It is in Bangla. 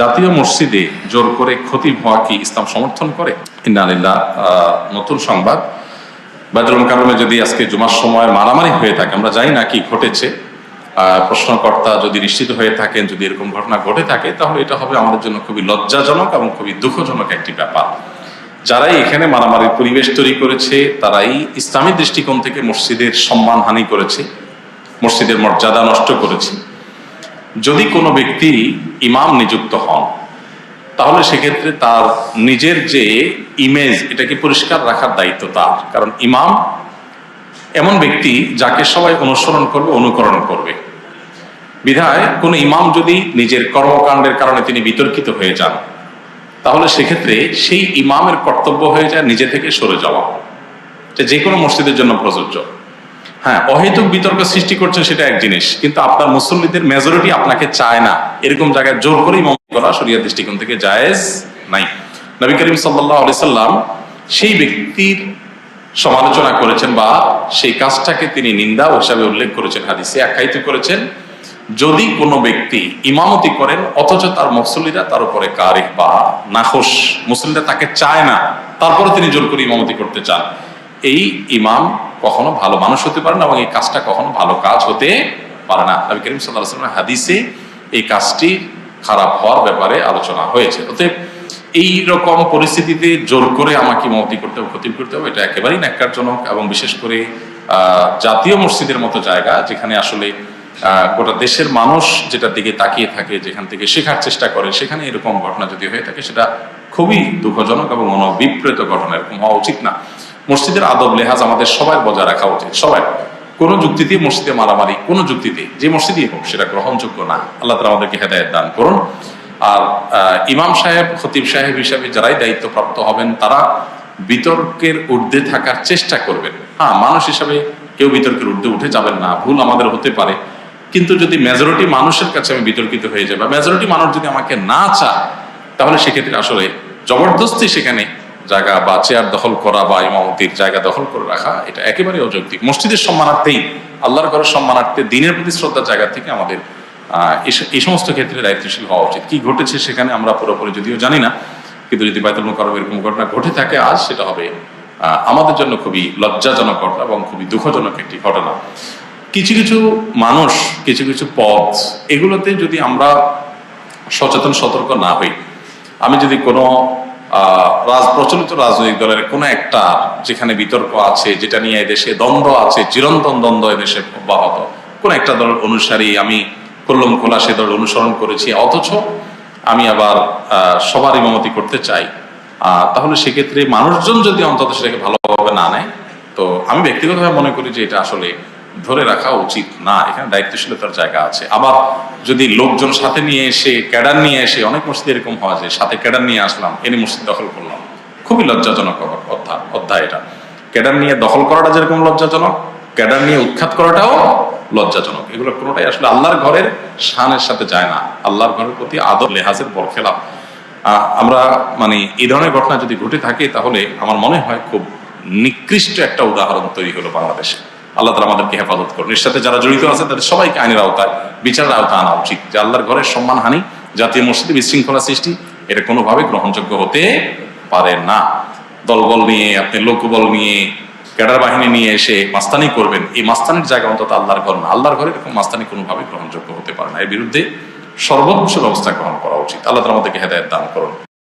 জাতীয় মসজিদে জোর করে ক্ষতি হওয়া কি ইসলাম সমর্থন করে? ইন্নালিল্লাহ নতুন সংবাদ। বাদরুল কারণে যদি আজকে জুমার সময় মারামারি হয়ে থাকে, আমরা জানি না কি ঘটেছে প্রশ্নকর্তা যদি নিশ্চিত হয়ে থাকেন, যদি এরকম ঘটনা ঘটে থাকে, তাহলে এটা হবে আমাদের জন্য খুবই লজ্জাজনক এবং খুবই দুঃখজনক একটি ব্যাপার। যারাই এখানে মারামারির পরিবেশ তৈরি করেছে, তারাই ইসলামী দৃষ্টিকোণ থেকে মসজিদের সম্মান হানি করেছে, মসজিদের মর্যাদা নষ্ট করেছে। যদি কোনো ব্যক্তি ইমাম নিযুক্ত হন, তাহলে সেক্ষেত্রে তার নিজের যে ইমেজ এটাকে পরিষ্কার রাখার দায়িত্ব তার? কারণ ইমাম এমন ব্যক্তি যাকে সবাই অনুসরণ করবে, অনুকরণ করবে। বিধায় কোনো ইমাম যদি নিজের কর্মকাণ্ডের কারণে তিনি বিতর্কিত হয়ে যান, তাহলে সেক্ষেত্রে সেই ইমামের কর্তব্য হয়ে যায় নিজে থেকে সরে যাওয়া। যে কোনো মসজিদের জন্য প্রযোজ্য। হ্যাঁ অহেতুক বিতর্ক সৃষ্টি করছেন সেটা এক জিনিস, কিন্তু আপনার মুসল্লিদের মেজরিটি আপনাকে চায় না। এরকম জায়গায় জোর করে ইমাম করা শরিয়া দৃষ্টিকোণ থেকে জায়েজ নাই। নবী করিম সাল্লাহ আলি সাল্লাম সেই ব্যক্তির সমালোচনা করেছেন বা সেই কাজটাকে তিনি নিন্দা হিসাবে উল্লেখ করেছেন, হাদিসে আখ্যায়িত করেছেন। যদি কোনো ব্যক্তি ইমামতি করেন, অথচ তার মুসল্লিরা তার উপরে কারিক বা নাখোশ, মুসল্লিরা তাকে চায় না, তারপরে তিনি জোর করে ইমামতি করতে চান। এই ইমাম কখনো ভালো মানুষ হতে পারে না এবং এই কাজটা কখনো ভালো কাজ হতে পারে না। নবী করিম সাল্লাহ হাদিসে এই কাজটি খারাপ হওয়ার ব্যাপারে আলোচনা হয়েছে। অতএব এই রকম পরিস্থিতিতে জোর করে আমাকে মতি করতে হবে ক্ষতি করতে হবে, এটা একেবারেই ন্যাক্কারজনক এবং বিশেষ করে জাতীয় মসজিদের মতো জায়গা যেখানে আসলে গোটা দেশের মানুষ যেটার দিকে তাকিয়ে থাকে, যেখান থেকে শেখার চেষ্টা করে, সেখানে এরকম ঘটনা যদি হয়ে থাকে, সেটা খুবই দুঃখজনক এবং মনোবিপ্রেত ঘটনা এরকম হওয়া উচিত না। মসজিদের আদব, লেহাজ আমাদের সবাই বজায় রাখা উচিত, সবাই। কোনো যুক্তিতে মসজিদে মারামারি, কোনো যুক্তিতে, যে মসজিদই হোক, সেটা গ্রহণযোগ্য না। আল্লাহ তালা আমাদেরকে হেদায়ত দান করুন। আর ইমাম সাহেব, খতিব সাহেব হিসাবে যারাই দায়িত্বপ্রাপ্ত হবেন, তারা বিতর্কের ঊর্ধ্বে থাকার চেষ্টা করবেন। হ্যাঁ মানুষ হিসাবে কেউ বিতর্কের ঊর্ধ্বে উঠে যাবেন না, ভুল আমাদের হতে পারে। কিন্তু যদি মেজরিটি মানুষের কাছে আমি বিতর্কিত হয়ে যাই বা মেজরিটি মানুষ যদি আমাকে না চায়, তাহলে সেক্ষেত্রে আসলে জবরদস্তি সেখানে জায়গা বা চেয়ার দখল করা বা ইমামতির জায়গা দখল করে রাখা, এটা একেবারে অযৌক্তিক। মসজিদের সম্মানার্থেই, আল্লাহর ঘরের সম্মানার্থে, দিনের প্রতি শ্রদ্ধার জায়গা থেকে আমাদের এই সমস্ত ক্ষেত্রে দায়িত্বশীল হওয়া উচিত। কি ঘটেছে সেখানে আমরা পুরোপুরি যদিও জানি না, কিন্তু যদি বাইতুল মুকাররম এরকম ঘটনা ঘটে থাকে, আজ সেটা হবে আমাদের জন্য খুবই লজ্জাজনক ঘটনা এবং খুবই দুঃখজনক একটি ঘটনা। কিছু কিছু মানুষ, কিছু কিছু পথ, এগুলোতে যদি আমরা সচেতন, সতর্ক না হই, আমি যদি কোনো রাজ প্রচলিত রাজনৈতিক দলের কোনো একটা যেখানে বিতর্ক আছে, যেটা নিয়ে এদেশে দ্বন্দ্ব আছে, চিরন্তন দ্বন্দ্ব এদেশে অব্যাহত। কোন একটা দল অনুসারী আমি কল্লম খোলা সে দল অনুসরণ করেছি, অথচ আমি আবার সবার ইমামতি করতে চাই। তাহলে সেক্ষেত্রে মানুষজন যদি অন্তত সেটাকে ভালোভাবে না নেয়, তো আমি ব্যক্তিগতভাবে মনে করি যে এটা আসলে ধরে রাখা উচিত। না, এখানে দায়িত্বশীলতার জায়গা আছে। আবার যদি লোকজন সাথে নিয়ে এসে, ক্যাডার নিয়ে এসে, অনেক মসজিদ এরকম হয় যে সাথে ক্যাডার নিয়ে আসলাম, এনে মসজিদ দখল করলাম। খুবই লজ্জাজনক অধ্যায় এটা। ক্যাডার নিয়ে দখল করাটা যেরকম লজ্জাজনক, ক্যাডার নিয়ে উৎখাত করাটাও লজ্জাজনক। এগুলো কোনোটাই আসলে আল্লাহর ঘরের শানের সাথে যায় না। আল্লাহর ঘরের প্রতি আদর, লেহাজের বরখেলাপ। আমরা মানে এই ধরনের ঘটনা যদি ঘটে থাকে, তাহলে আমার মনে হয় খুব নিকৃষ্ট একটা উদাহরণ তৈরি হলো বাংলাদেশে। আল্লাহ তালা আমাদেরকে হেফাজত করুন। এর সাথে যারা জড়িত আছে, তাদের সবাইকে আইনের আওতায়, বিচারের আওতায় আনা উচিত। যে আল্লাহর ঘরের সম্মান হানি, জাতীয় মসজিদে বিশৃঙ্খলা সৃষ্টি, এটা কোনোভাবে গ্রহণযোগ্য হতে পারে না। দলবল নিয়ে, আপনি লোকবল নিয়ে, ক্যাডার বাহিনী নিয়ে এসে মাস্তানি করবেন, এই মাস্তানির জায়গা অন্তত আল্লাহর ঘর না। আল্লাহর ঘরে এরকম মাস্তানি কোনোভাবে গ্রহণযোগ্য হতে পারে না। এর বিরুদ্ধে সর্বোচ্চ ব্যবস্থা গ্রহণ করা উচিত। আল্লাহ আমাদেরকে হেদায়ত দান করুন।